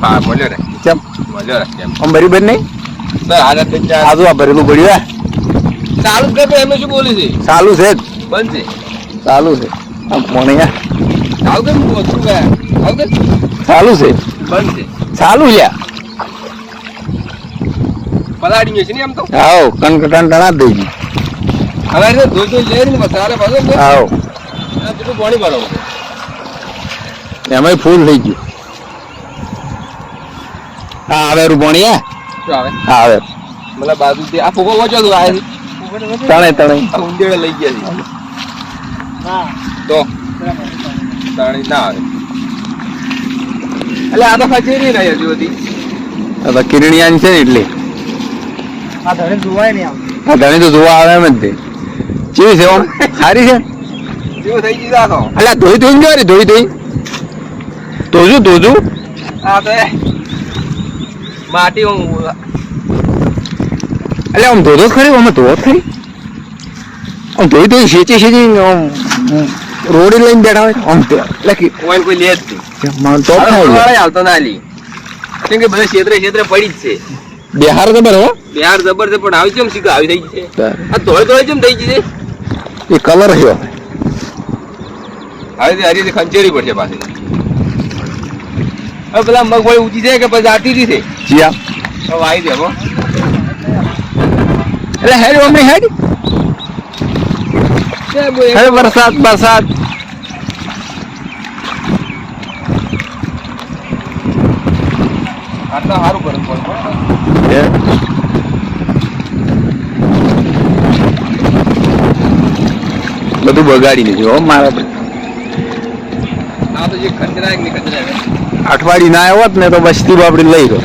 હા મળ્યો રે કેમ? મળ્યો રે કેમ? આમ બરાબર નહીં? સર હાલત બેન ચાર આજુ આ ભરેલું પડ્યું હે? ચાલુ જ એમ શું બોલી છે? ચાલુ છે બંધ છે. ચાલુ છે. આમ મોણિયા આવું કેમ ઓછું ગયા આવું કેમ? ચાલુ છે. બંધ છે. ચાલુ લ્યા પલાડી ગયો છે ને એમ તો? આવો કનકટાન ટણા દઈ ગઈ હવે છે ધોઈ ધોઈ લે ને મસાલા પાછો ને આવો. પાણી ભરાવું એમાંય ફૂલ થઈ ગયું. હા આવે રૂપણિયા હે? આવે? હા આવે મતલબ બાજુ આ ફોકો વચો તું આવે તણે તણે આ ઊંડેડે લઈ ગયા છે તો? તણી ના આવે. એટલે આ તો ખચેરી રહી હજુ હતી આ તો કિરણિયાની છે ને એટલે. આ ધણે જોવાય નહીં આમ. આ ધણે તો જોવા આવે એમ જ તે. કેવી છે સારી છે? જેવું થઈ ગયું તો. અલ્યા ધોઈ ધોઈ ને રે ધોઈ ધોઈ. ધોજું ધોજું. આ તો માટી એટલે આમ ધોધો ખરી અમે ધોધો ખરી? આમ ધોઈ ધોઈ શેચી શેચી રોડી લઈને બેઠા હોય આમ એટલે કોઈ કોઈ લે જ નહીં. તો હાલતો ના લી. કેમ કે બધા ક્ષેત્રે ક્ષેત્રે પડી જ છે. બિહાર જબર હો. બિહાર જબર છે પણ આવી કેમ શીખા આવી થઈ છે? આ ધોળે ધોળે કેમ થઈ ગઈ છે? એ કલર રહ્યો હવે હરી ખંચેરી પડશે પાછી. હવે પેલા મગફળી ઊંચી છે કે પછી આટી છે જીયા હવે આવી દે એટલે હેડ મમ્મી હેડ. હેડ વરસાદ વરસાદ. આટલા સારું કરે પણ બધું બગાડી હો મારા આ તો જે નહીં ખંચરાય અઠવાડિયું ના આવ્યો ને તો બસતી બાપડી લઈ ગયો.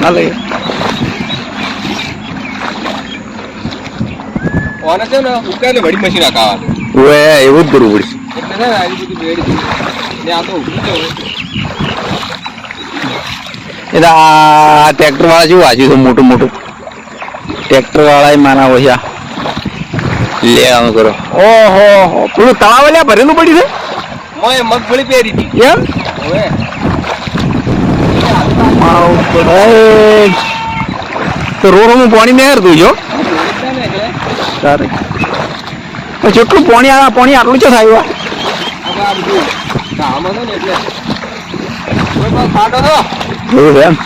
ના લઈ ઓને છે ને ઉકાઈને વળી મશીન હકાવવાનું ઓએ એવું જ કરવું પડશે. એટલે છે ને આવી બધી વેડી ને આ તો છે. એટલે આ ટ્રેક્ટર વાળા જેવું વાંચ્યું છે મોટું મોટું? ટ્રેક્ટર વાળા માના ઓછા લે આમ કરો. ઓહો પેલું તળાવ લ્યા ભરેલું પડ્યું છે? મગફળી પહેરી હતી. એમ? તો રોડમાં પાણી નહીં હરતું જો. સારું જેટલું પાણી આ પાણી આટલું છે તો એવું એમ?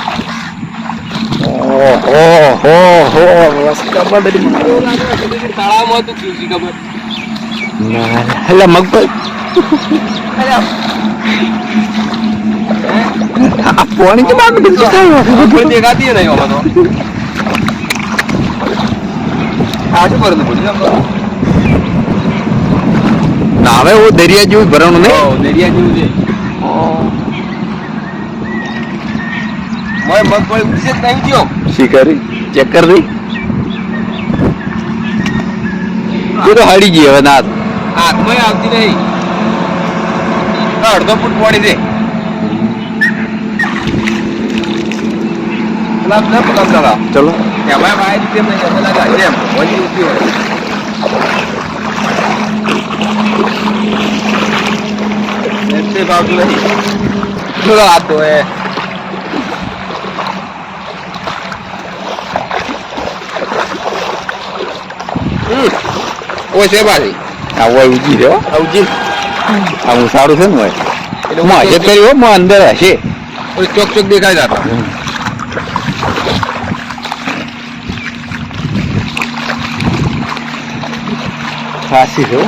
એટલે મગફળી પાણી તો બાકી બધું થાય દેખાતી નહીં આમાં તો આ શું કરું હવે હું દરિયા જેવું ભરવાનું નહીં દરિયા જેવું છે થયો શિકારી ચેક તો હડી ગઈ ના આવતી નહીં. અડધો ફૂટ પડી દે. ચલો. એમાં બાય રીતે નહીં લાગે એમ વધી ઉઠી હોય ભાવતું નહીં ચલો હાથ ધોએ હમ ઓય છે બાજી આ હોય ઉજી રહ્યો આવજી આ હું સારું છે ને હોય. એટલે હું હાજર કર્યો હું અંદર હશે. ચોક ચોક દેખાય જતા ખાસી છે.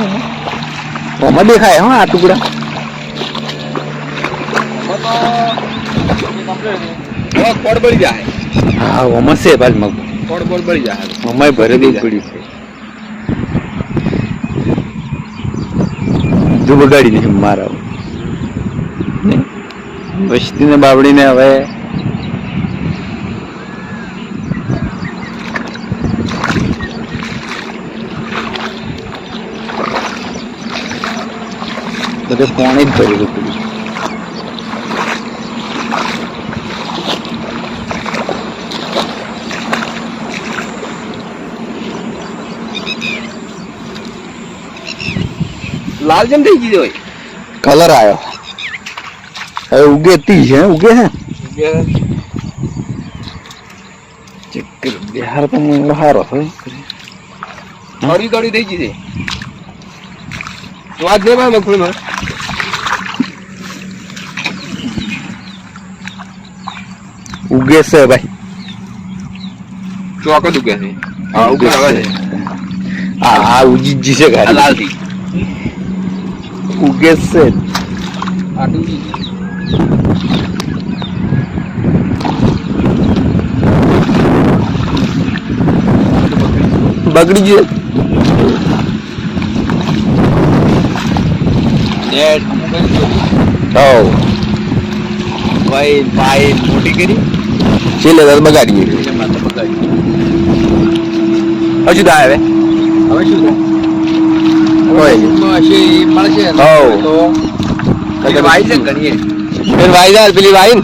ઓમાં દેખાય હા આ ટુકડા. કોડ બળી જાય. હા ઓમાં છે ભાઈ મગ. કોડ બળી જાય. ઓમાં દઈ પડ્યું છે. બગાડી દીધું મારા વસ્તીને ને હવે પાણી જ કર્યું પડ્યું લાલ જેમ થઈ ગઈ હોય કલર આવ્યો હવે ઉગે તી છે ઉગે છે ચક્કર બિહાર તો મને સારો છે. થોડી થોડી થઈ ગઈ છે. વાત નહીં ભાઈ મગફળીમાં? ઉગે છે ભાઈ. ચોક જ ઉગે છે. હા ઉગે આવે છે. હા આ ઉજીજી છે ગાડી. લાલથી. છે આટલું બગડી ગયું. નેટ હવ. ભાઈ ભાઈ મોટી કરી? છેલ્લે તો બગાડી ગયું. હજુ તો આવે. હવે શું થાય? મળશે ને? વાઈ પેલી વાઈ ને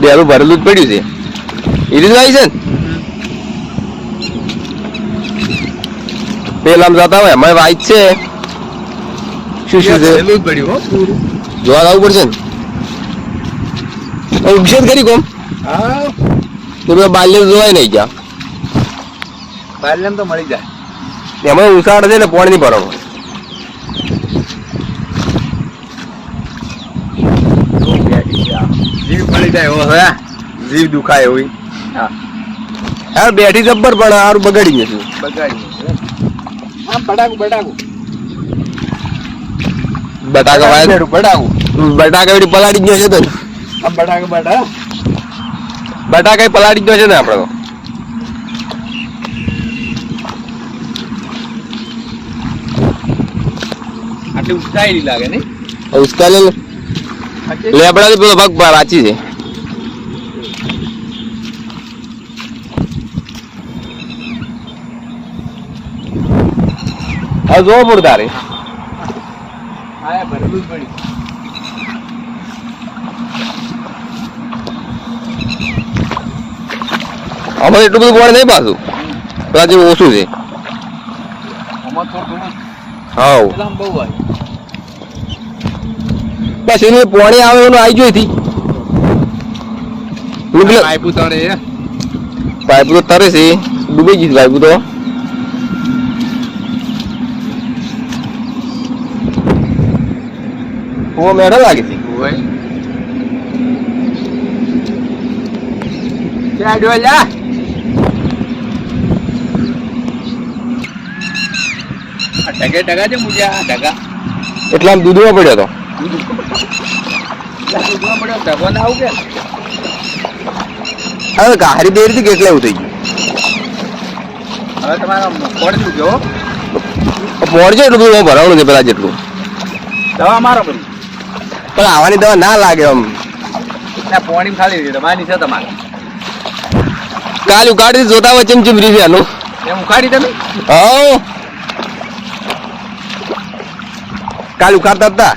બેરું ભરેલું જ પડ્યું છે. એ વાઈ છે ને? પેલા જતા હોય અમારે વાઈ છે. શું શું છે? જોવા આવવું પડશે ને? ઉગશે કરી કોમ. હા. તો પેલા બાલ્ય જોવાય નહીં ગયા. બાલ્યમ તો મળી જાય. એમાં ઉસાડ છે ને પોણી નહીં ભરવાનું જીવ મળી જાય એવો જીવ દુખાય એવું હા. યાર બેઠી જબ્બર પણ હારું બગાડી ગયું બગાડી આમ બટાકું બટાકું બટાકા વાય બટાકું બટાકા એવડી પલાડી ગયો છે તો. આમ બટાકા બટા. બટાકા પલાડી ગયો છે ને આપણે તો. આટલી ઉસ્કાયેલી લાગે ને ઉસ્કાયેલી લે. લેબડાથી પેલો ભાગ રાચી છે હવે જોવો પડે તારે હા. અમારે એટલું બધું પાણી નહીં પાછું. જેવું ઓછું છે. હોય બસ એનું પાણી આવે એનું આવી જોઈ હતી પાઇપ તો તરે છે. ડૂબી ગઈ પાઇપ તો. ઓ મેઢા લાગે? છે જોઈ જા. આ ટકે છે મુજા ટકા એટલે આમ દૂધવા પડ્યો તો? દૂધવા પડ્યો ટકો ના આવું કે? હવે ગાહરી બેથી કેટલે એવું થઈ ગયું? હવે તમારા મોડ શું કહો ગયું મોડજો એટલું બધું છે પેલા જેટલું. દવા મારો બધી પણ આવવાની દવા ના લાગે એમ. ના પોણી ખાલી તમારી છે તમારે. કાલ ઉકાડી જોતા હોય ચમચમ રીસે હાલો એમ ઉકાડી તમે? હા કાલ ઉકાળતા હતા.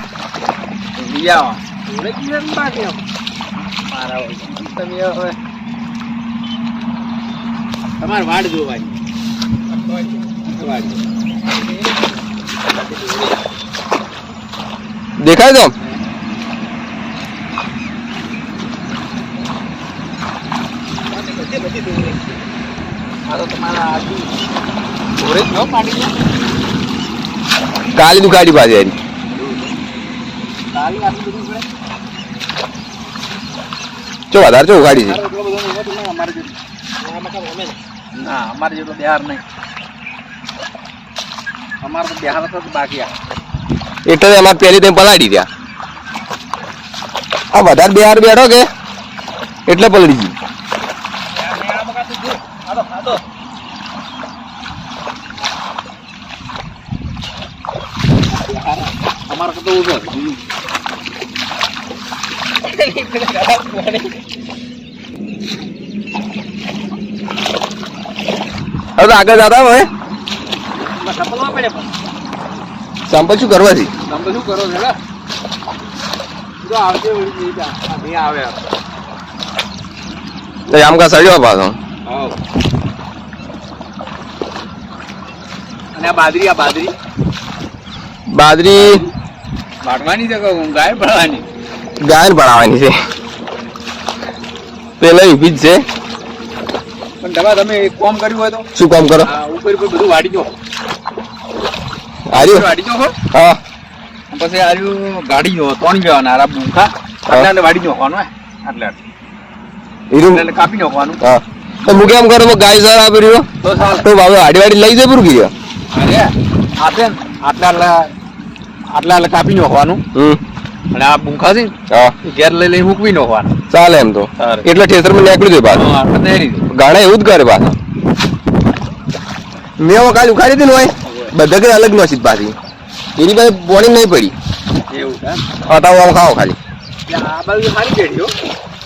તમે હવે. તમારે વાડ જોવાની. દેખાય તો? આ તો તમારા આજુ ઘોડે જ ન પાડી લે. કાલી દુકાળી પાછી હારી તાલી આટલું બધું પડે. ચો વધારે ચો ઉગાડી છે મારે એટલો બધો નહીં હોતું ને અમારે જેટલું. ના અમારે જેટલો બિહાર નહીં અમારે તો બિહાર તો બાકી આ એટલે એમાં પેલી તમે પલાળી ત્યાં આ વધારે બે હાર બેઠો કે એટલે પલળી ગઈ અમારે તો ઊભો હવે આગળ જતા હવે સંપલ શું કરવા છે તમે શું કરો છો આવજે આવે. તો આમ કા સડ્યો પાછો. અને આ બાદરી આ બાદરી? બાદરી બાટવાની છે ગાય ભરવાની ગાય ભણાવવાની છે. પેલા ઊભી જ છે. પણ દવા તમે એક કોમ કર્યું હોય તો? શું કોમ કરો? ઉપર ઉપર બધું વાડી દો આર્યું વાડી દો હા. પછી આર્યું ગાડી જો ત્રણ જવાના આરા બુખા. એટલે વાડી નાખવાનું હે. એટલે કાપી નાખવાનું. હા. તો મુકે એમ કરો ગાય સાર આપી રહ્યો. તો બાબુ હાડી વાડી લઈ જાય પૂરું કીધું. અરે આપે આટલા આટલા આટલા કાપી નાખવાનું. અને આ બુખા છે ઘેર લઈ લઈ મૂકવી નાખવાનું. ચાલે એમ તો. એટલે ઠેસરમાં નીકળી જાય પાછું. ગાણા એવું જ કરે પાછા. મેં કાલ ઉખાડી હતી ને હોય બધા કઈ અલગ નથી પાછી. એની પાસે બોડી નહીં પડી. એવું આમ ખાઓ ખાલી.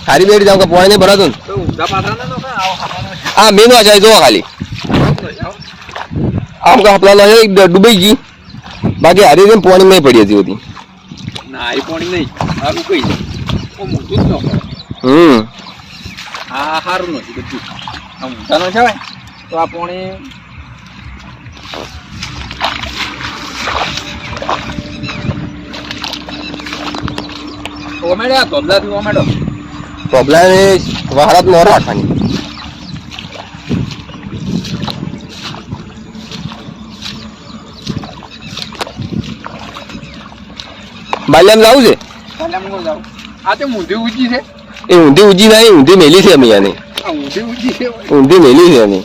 સારી બેડી જાવ કે પોણી નહીં ભરાતું ને? તો મેન જાય જો ખાલી. આમ કે હપલા નો ડૂબાઈ ગઈ. બાકી હારી રેમ પોણી નહીં પડી હતી હતી ના એ પોણી નહીં. આ કઈ છે ઓ મોટું ન હમ. આ સારું નથી બધું. આમ ઊંધાનો છે તો આ પોણી ઓમેડે ધોબલાથી ઓમેડો. એ વહારાત મોર રાખવાની. બાલ્યામ જવું છે? આ તો ઊંધી ઊંચી છે? એ ઊંધી ઊંધી નહીં ઊંધી મેલી છે અમે યાની. ઊંધી ઊંચી છે? ઊંધી મેલી છે એની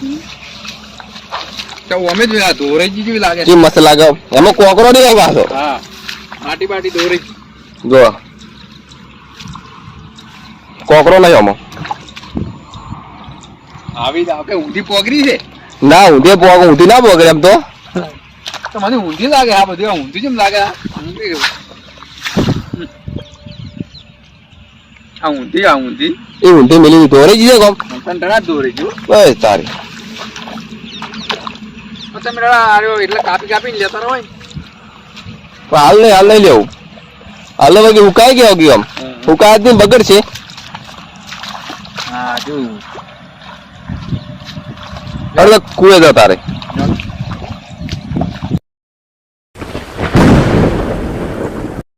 અમે જોયા આ દોરેજી જેવી લાગે કે મસ્ત લાગે? એમાં કોકરો નહીં આવે હા. માટી બાટી દોરેજી. જો કોકરો નહીં આમાં. આવી જ કે ઊંધી પોગરી છે? ના ઊંધી પોગ ઊંધી ના પોગરે એમ તો. તો મને ઊંધી લાગે આ બધું ઊંધી જેમ લાગે આ ઊંધી? આ ઊંધી એ ઊંધી મેલી દોરે જ છે કોમ? કંટણા જ દોરેજી હો. બસ તારે. તમે આર્યો એટલે કાપી કાપીને લેતા રહો. પણ હાલ નહીં હાલ નહીં લેવું. હાલ કે હુકાય ગયો ગયું આમ હુકાય જ બગડ છે હા જો એટલે કુએ જતા તારે.